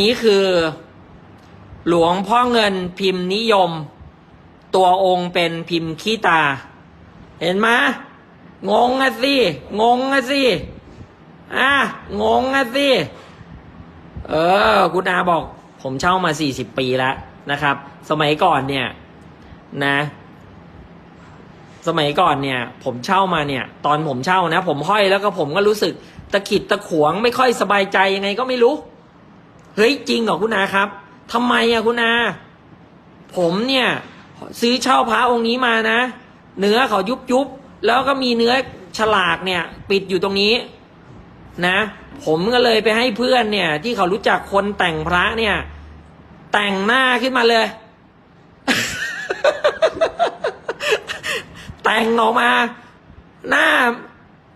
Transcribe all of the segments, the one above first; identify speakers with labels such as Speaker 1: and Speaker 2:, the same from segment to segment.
Speaker 1: นี้คือ หลวงพ่อเงินพิมพ์นิยม ตัวองค์เป็นพิมพ์ขี้ตา เห็นไหมงงอะสิ งงอะสิ อะ งงอะสิ เออ คุณอาบอก ผมเช่ามาสี่สิบปีแล้วนะครับ สมัยก่อนเนี่ย นะ สมัยก่อนเนี่ย ผมเช่ามาเนี่ย ตอนผมเช่านะ ผมห้อยแล้วก็ผมก็รู้สึกตะขิดตะขวงไม่ค่อยสบายใจยังไงก็ไม่รู้ เฮ้ยจริงเหรอคุณอาครับทำไมอะคุณอา ผมเนี่ย ซื้อเช่าพระองค์นี้มานะ เนื้อเขายุบยุบแล้วก็มีเนื้อฉลากเนี่ย ปิดอยู่ตรงนี้ นะ ผมก็เลยไปให้เพื่อนเนี่ย ที่เขารู้จักคนแต่งพระเนี่ย แต่งหน้าขึ้นมาเลย แต่งออกมา หน้า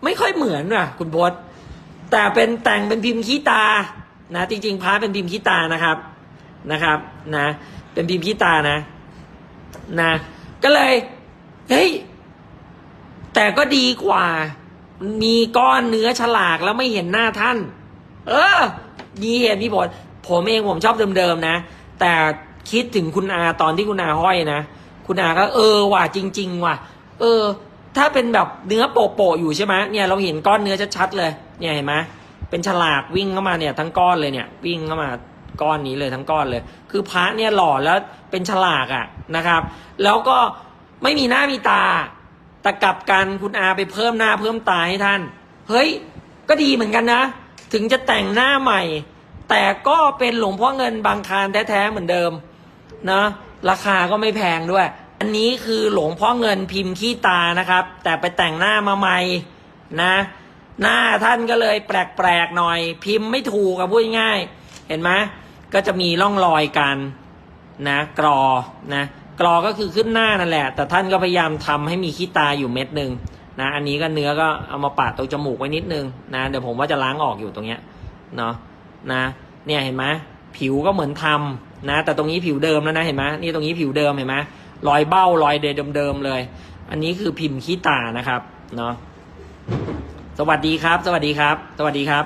Speaker 1: ไม่ค่อยเหมือนว่ะ คุณพศแต่เป็นแต่งเป็นพิมพ์ขี้ตา นะจริงๆพระเป็นพิมพ์ขี้ตานะครับนะครับนะเป็นพิมพ์ขี้ตานะนะก็เลยเฮ้ยแต่ก็ดีกว่า มีก้อนเนื้อฉลากแล้วไม่เห็นหน้าท่าน เออมีเหตุมีผลผมเองผมชอบเดิมๆนะ แต่คิดถึงคุณอาตอนที่คุณอาห้อยนะ คุณอาก็เออว่ะจริง ๆ ว่ะ เออ ถ้าเป็นแบบเนื้อโปะๆอยู่ใช่ไหมเนี่ยเราเห็นก้อนเนื้อชัดๆเลย เนี่ยเห็นไหม เป็นฉลากวิ่งเข้ามาเนี่ยทั้งก้อนเลยเนี่ย วิ่งเข้ามาก้อนนี้เลยทั้งก้อนเลย คือพระเนี่ยหล่อแล้วเป็นฉลากอะ่ะนะครับ แล้วก็ไม่มีหน้ามีตาแต่กลับกันคุณอาไปเพิ่มหน้าเพิ่มตาให้ท่าน เฮ้ย ก็ดีเหมือนกันนะ ถึงจะแต่งหน้าใหม่ แต่ก็เป็นหลวงพ่อเงินบางคารแท้ๆเหมือนเดิมนะราคาก็ไม่แพงด้วย อันนี้คือหลวงพ่อเงินพิมพ์ขี้ตานะครับ แต่ไปแต่งหน้ามาใหม่นะ หน้าท่านก็เลยแปลกๆหน่อย พิมพ์ไม่ถูกอะพูดง่าย เห็นไหมก็จะมีร่องรอยกันนะกรอนะกรอก็คือขึ้นหน้านั่นแหละ แต่ท่านก็พยายามทำให้มีขี้ตาอยู่เม็ดหนึ่งนะอันนี้ก็เนื้อก็เอามาปาดตรงจมูกไว้นิดนึงนะเดี๋ยวผมว่าจะล้างออกอยู่ตรงเนี้ยเนาะนะเนี่ยเห็นไหมผิวก็เหมือนทำนะ แต่ตรงนี้ผิวเดิมแล้วนะเห็นไหมนี่ตรงนี้ผิวเดิมเห็นไหมรอยเบ้ารอยเดิมๆเลย อันนี้คือพิมพ์ขี้ตานะครับเนาะ วัสดีครับ สวัสดีครับ สวัสดีครับ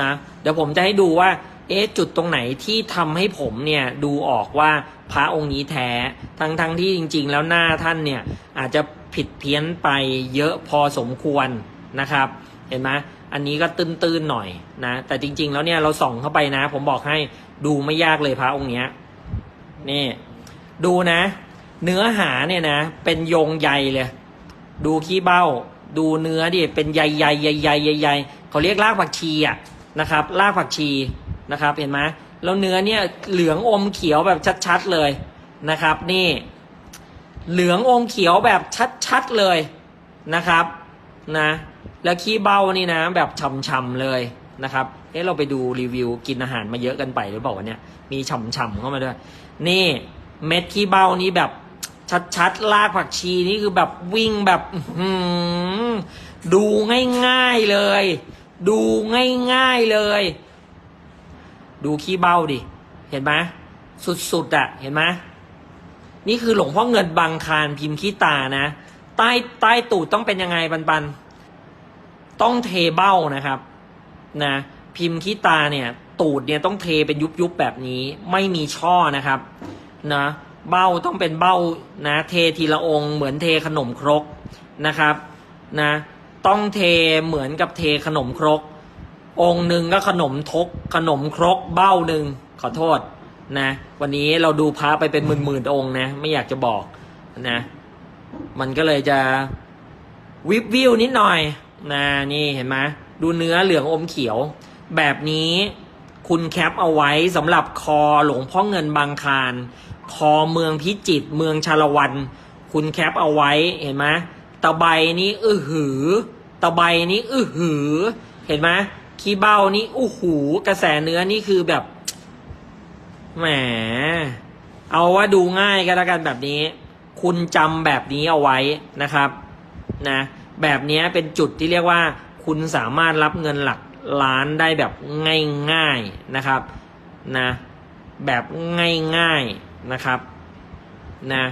Speaker 1: นะ เดี๋ยวผมจะให้ดูว่า เอ๊ะจุดตรงไหนที่ทำให้ผมเนี่ยดูออกว่าพระองค์นี้แท้ ทั้งทั้งที่จริง ๆ แล้วหน้าท่านเนี่ยอาจจะผิดเพี้ยนไปเยอะพอสมควรนะครับ เห็นไหมอันนี้ก็ตื้นๆหน่อยนะ แต่จริง ๆ แล้วเนี่ยเราส่องเข้าไปนะ ผมบอกให้ดูไม่ยากเลยพระองค์เนี้ยนี่ ดูนะ เนื้อหาเนี่ยนะ เป็นโยงใยเลย ดูขี้เบ้า ดูเนื้อดิเป็นใยใยใยใยใยใยเขาเรียกรากผักชีอะนะครับรากผักชีนะครับเห็นไหมแล้วเนื้อเนี่ยเหลืองอมเขียวแบบชัดๆเลยนะครับ นี่ เหลืองอมเขียวแบบชัดๆเลยนะครับนะ แล้วขี้เบ้านี่นะแบบฉ่ำๆเลยนะครับเอ๊ะเราไปดูรีวิวกินอาหารมาเยอะกันไปหรือเปล่าวะเนี่ยมีฉ่ำๆเข้ามาด้วย นี่เม็ดขี้เบ้านี่แบบ ชัดๆลากผักชีนี่คือแบบวิ่งแบบหืดูง่ายๆเลย ดูง่ายๆเลย ดูขี้เบ้าดิ เห็นไหมสุดๆอะ่ะ เห็นไหมนี่คือหลวงพ่อเงินบางคารพิมพ์ขี้ตานะ ใต้ใต้ตูดต้องเป็นยังไงปันปันๆต้องเทเบ้านะครับ นะ พิมพ์ขี้ตาเนี่ย ตูดเนี่ยต้องเทเป็นยุบๆแบบนี้ ไม่มีช่อนะครับ นะ เบ้าต้องเป็นเบ้านะเททีละองค์เหมือนเทขนมครกนะครับนะต้องเทเหมือนกับเทขนมครก องค์หนึ่งก็ขนมทก ขนมครกเบ้าหนึ่งขอโทษนะวันนี้เราดูพระไปเป็นหมื่นๆองค์นะไม่อยากจะบอกนะมันก็เลยจะวิบวิวนิดหน่อยนะนี่เห็นไหมดูเนื้อเหลืองอมเขียว แบบนี้คุณแคปเอาไว้สำหรับคอหลวงพ่อเงินบางคาร คอเมืองพิจิตรเมืองชาละวัน คุณแคปเอาไว้เห็นไหมตะไบนี้อื้อหือ ตะไบนี้อื้อหือ เห็นไหมขี้เบ้านี่อู้หูกระแสเนื้อนี่คือแบบแหมเอาว่าดูง่ายก็แล้วกันแบบนี้ คุณจำแบบนี้เอาไว้นะครับนะแบบนี้เป็นจุดที่เรียกว่า คุณสามารถรับเงินหลักล้านได้แบบง่ายๆนะครับนะแบบง่ายๆ นะครับนะ